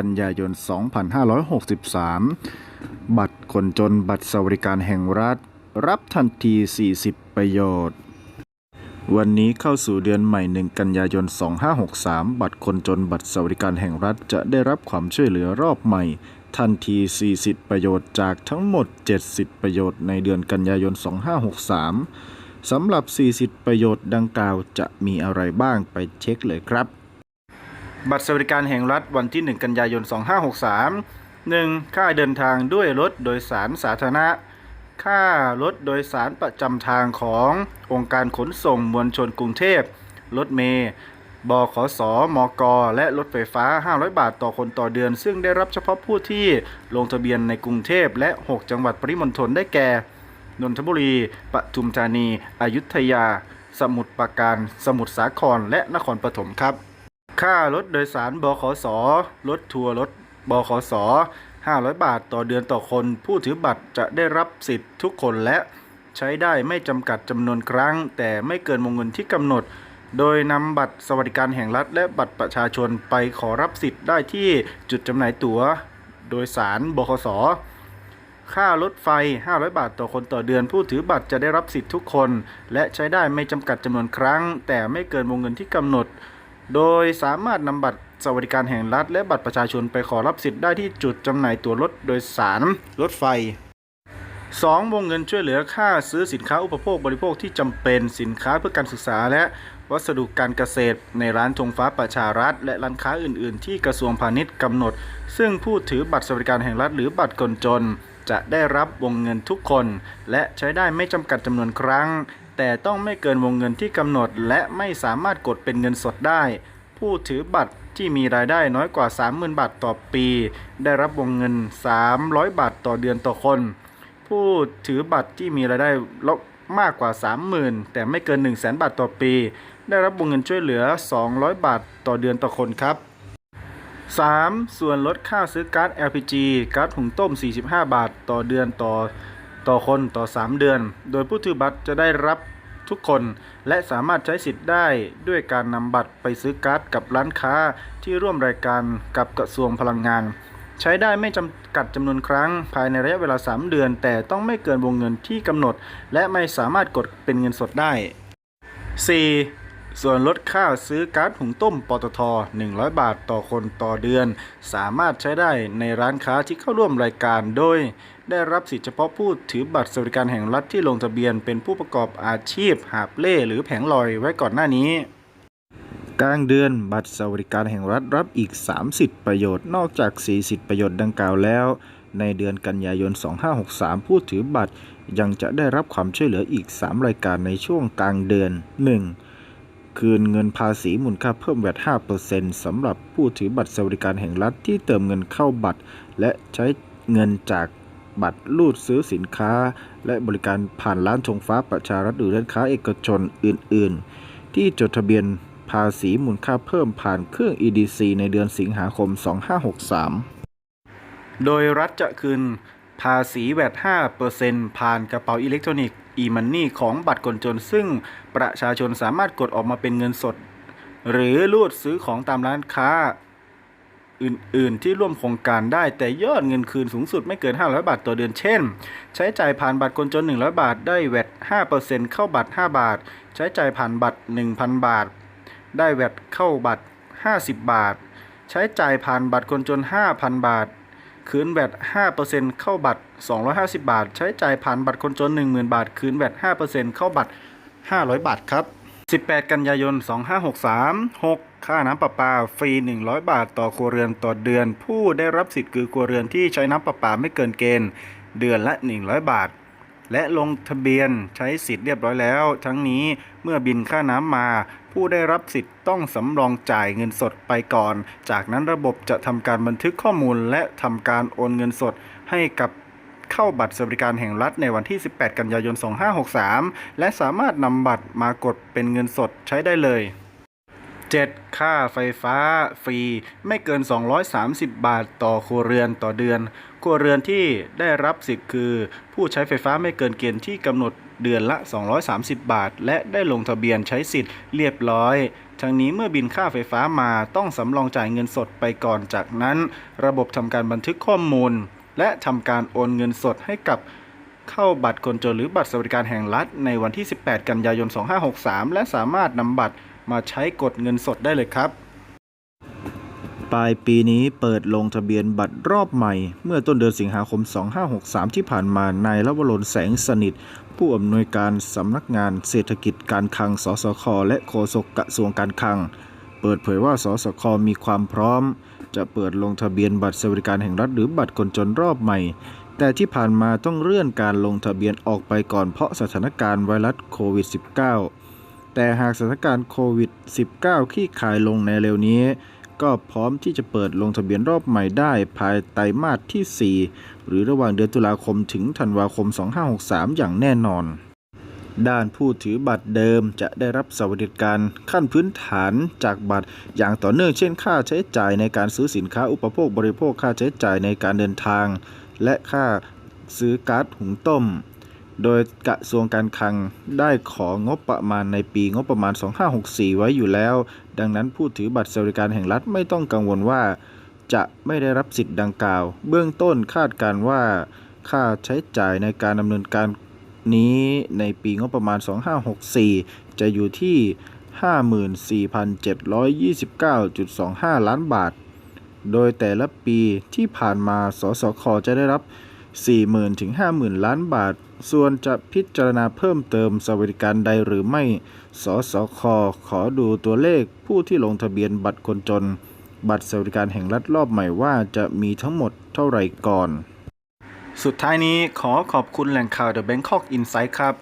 กันยายน 2563 บัตรคนจนบัตรสวัสดิการแห่งรัฐ รับทันที 40 ประโยชน์ วันนี้เข้าสู่เดือนใหม่ 1 กันยายน 2563 บัตรคนจนบัตรสวัสดิการแห่งรัฐจะได้รับความช่วยเหลือรอบใหม่ทันที 40 ประโยชน์จากทั้งหมด 70 ประโยชน์ในเดือนกันยายน 2563 สำหรับ 40 ประโยชน์ดังกล่าวจะมีอะไรบ้างไปเช็คเลยครับ บัตรสวัสดิการแห่งรัฐวันที่ 1 กันยายน 2563 1. ค่าเดินทางด้วยรถโดยสารสาธารณะ ค่ารถโดยสารประจำทางขององค์การขนส่งมวลชนกรุงเทพ รถเมย์บขสมก และรถไฟฟ้า 500 บาทต่อคนต่อเดือน ซึ่งได้รับเฉพาะผู้ที่ลงทะเบียนในกรุงเทพและ 6 จังหวัดปริมณฑลได้แก่ นนทบุรี ปทุมธานี อยุธยา สมุทรปราการ สมุทรสาคร และนครปฐมครับ ค่ารถโดยสารบขสรถทัวร์รถบขส500 บาทต่อเดือนต่อคน ผู้ถือบัตรจะได้รับสิทธิ์ทุกคนและใช้ได้ไม่จำกัดจำนวนครั้ง แต่ไม่เกินวงเงินที่กำหนด โดยนำบัตรสวัสดิการแห่งรัฐ และบัตรประชาชนไปขอรับสิทธิ์ได้ที่จุดจำหน่ายตั๋ว โดยสารบขสค่ารถไฟ 500 บาทต่อคนต่อเดือน ผู้ถือบัตรจะได้รับสิทธิ์ทุกคน และใช้ได้ไม่จำกัดจำนวนครั้ง แต่ไม่เกินวงเงินที่กำหนด โดยสามารถนำบัตรสวัสดิการแห่งรัฐ และบัตรประชาชนไปขอรับสิทธิ์ได้ที่จุดจำหน่ายตั๋วรถโดยสารรถไฟ 2. วงเงินช่วยเหลือค่าซื้อสินค้าอุปโภคบริโภคที่จำเป็นสินค้าเพื่อการศึกษาและวัสดุการเกษตร ในร้านธงฟ้าประชารัฐ และร้านค้าอื่น ๆ ที่กระทรวงพาณิชย์กำหนด ซึ่งผู้ถือบัตรสวัสดิการแห่งรัฐ หรือบัตรคนจน จะได้รับวงเงินทุกคน และใช้ได้ไม่จำกัดจำนวนครั้ง แต่ต้องไม่เกินวงเงินที่กำหนด และไม่สามารถกดเป็นเงินสดได้ ผู้ถือบัตรที่มีรายได้น้อยกว่า 30,000 บาทต่อปี ได้รับวงเงิน 300 บาทต่อเดือนต่อคน ผู้ถือบัตรที่มีรายได้ลบมากกว่า 30,000 แต่ไม่เกิน 100,000 บาทต่อปี ได้รับวงเงินช่วยเหลือ 200 บาทต่อเดือนต่อคนครับ 3. ส่วนลดค่าซื้อก๊าร์ด LPG ก๊าร์ดหุงต้ม 45 บาทต่อเดือนต่อ ต่อคนต่อ 3 เดือน โดยผู้ถือบัตรจะได้รับทุกคนและสามารถใช้สิทธิ์ได้ด้วยการนำบัตรไปซื้อการ์ดกับร้านค้าที่ร่วมรายการกับกระทรวงพลังงาน ใช้ได้ไม่จำกัดจำนวนครั้งภายในระยะเวลา 3 เดือน แต่ต้องไม่เกินวงเงินที่กำหนด และไม่สามารถกดเป็นเงินสดได้ 4. ส่วนลดค่าซื้อก๊าซหุงต้มปตท 100 บาทต่อคนต่อเดือน สามารถใช้ได้ในร้านค้าที่เข้าร่วมรายการโดย ได้รับสิทธิเฉพาะผู้ถือบัตรสวัสดิการแห่งรัฐที่ลงทะเบียนเป็นผู้ประกอบอาชีพ หาบเล่หรือแผงลอยไว้ก่อนหน้านี้กลางเดือนบัตรสวัสดิการแห่งรัฐรับอีก 30 ประโยชน์นอกจาก 40 ประโยชน์ดังกล่าวแล้ว ในเดือนกันยายน 2563 ผู้ถือบัตรยังจะได้รับความช่วยเหลืออีก 3 รายการในช่วงกลางเดือน 1. คืนเงินภาษีมูลค่าเพิ่มแวด5%สำหรับผู้ถือบัตรสวัสดิการแห่งรัฐที่เติมเงินเข้าบัตร และใช้เงินจากบัตรรูดซื้อสินค้า และบริการผ่านร้านธงฟ้าประชารัฐหรือร้านค้าเอกชนอื่น ๆ ที่จดทะเบียนภาษีมูลค่าเพิ่มผ่านเครื่อง EDC ในเดือนสิงหาคม 2563 โดยรัฐจะคืน ภาษีแวด5%ผ่านกระเป๋าอิเล็กทรอนิกส์ e-money ของบัตรคนจน ซึ่งประชาชนสามารถกดออกมาเป็นเงินสด หรือรูดซื้อของตามร้านค้าอื่น ๆ ที่ร่วมโครงการได้แต่ยอดเงินคืนสูงสุดไม่เกิน 500 บาทต่อเดือนเช่น ใช้จ่ายผ่านบัตรคนจน 100 บาทได้แวด5%เข้าบัตร 5 บาท ใช้จ่ายผ่านบัตร 1,000 บาท ได้แวดเข้าบัตร 50 บาท ใช้จ่ายผ่านบัตรคนจน 5,000 บาท คืนแบต5%เข้าบัตร 250 บาท ใช้จ่ายผ่านบัตรคนจน 10,000 บาท คืนแบต5%เข้าบัตร 500 บาทครับ 18 กันยายน 2563 6 ค่าน้ำประปาฟรี 100 บาทต่อครัวเรือนต่อเดือน ผู้ได้รับสิทธิ์คือครัวเรือนที่ใช้น้ำประปาไม่เกินเกณฑ์ เดือนละ 100 บาท และลงทะเบียนใช้สิทธิ์เรียบร้อยแล้ว ทั้งนี้เมื่อบินค่าน้ำมา ผู้ได้รับสิทธิ์ต้องสำรองจ่ายเงินสดไปก่อน จากนั้นระบบจะทำการบันทึกข้อมูล และทำการโอนเงินสดให้กับเข้าบัตรสวัสดิการแห่งรัฐในวันที่ 18 กันยายน 2563 และสามารถนำบัตรมากดเป็นเงินสดใช้ได้เลย 7. ค่าไฟฟ้าฟรี ไม่เกิน 230 บาทต่อครัวเรือนต่อเดือน ครัวเรือนที่ได้รับสิทธิ์คือ ผู้ใช้ไฟฟ้าไม่เกินเกณฑ์ที่กำหนดเดือนละ 230 บาท และได้ลงทะเบียนใช้สิทธิ์เรียบร้อยทั้งนี้เมื่อบินค่าไฟฟ้ามาต้องสำรองจ่ายเงินสดไปก่อนจากนั้น ระบบทำการบันทึกข้อมูล และทำการโอนเงินสดให้กับเข้าบัตรคนจนหรือบัตรสวัสดิการแห่งรัฐในวันที่ 18 กันยายน 2563 และสามารถนำบัตร มาใช้กดเงินสดได้เลยครับ ปลายปีนี้เปิดลงทะเบียนบัตรรอบใหม่ เมื่อต้นเดือนสิงหาคม 2563 ที่ผ่านมานายลวรนแสงสนิท ผู้อำนวยการสำนักงานเศรษฐกิจการคลัง สสค และโฆษกกระทรวงการคลัง เปิดเผยว่า สสค มีความพร้อม จะเปิดลงทะเบียนบัตรสวัสดิการแห่งรัฐหรือบัตรคนจนรอบใหม่แต่ที่ผ่านมาต้องเลื่อนการลงทะเบียนออกไปก่อนเพราะสถานการณ์ไวรัสโควิด -19 แต่หากสถานการณ์โควิด -19 คลี่คลายลงในเร็วนี้ ก็พร้อมที่จะเปิดลงทะเบียนรอบใหม่ได้ภายไตรมาสที่ 4 หรือระหว่างเดือนตุลาคมถึงธันวาคม 2563 อย่างแน่นอน ด้านผู้ถือบัตรเดิมจะได้รับสวัสดิการขั้นพื้นฐานจากบัตรอย่างต่อเนื่องเช่นค่าใช้จ่ายในการซื้อสินค้าอุปโภคบริโภคค่าใช้จ่ายในการเดินทาง และค่าซื้อก๊าซหุงต้ม โดยกระทรวงการคลังได้ของงบประมาณในปีงบประมาณ 2564 ไว้อยู่แล้ว ดังนั้นผู้ถือบัตรสวัสดิการแห่งรัฐไม่ต้องกังวลว่า จะไม่ได้รับสิทธิ์ดังกล่าว เบื้องต้นคาดการว่า ค่าใช้จ่ายในการดำเนินการนี้ในปีงบประมาณ 2564 จะอยู่ที่ 54,729.25 ล้านบาท โดยแต่ละปีที่ผ่านมา สสค จะได้รับ 40,000ถึง50,000 ล้านบาท ส่วนจะพิจารณาเพิ่มเติมสวัสดิการใดหรือไม่ สสค ขอดูตัวเลขผู้ที่ลงทะเบียนบัตรคนจน บัตรสวัสดิการแห่งรัฐรอบใหม่ว่าจะมีทั้งหมดเท่าไหร่ก่อน สุดท้ายนี้ขอขอบคุณแหล่งข่าว The Bangkok Insight ครับ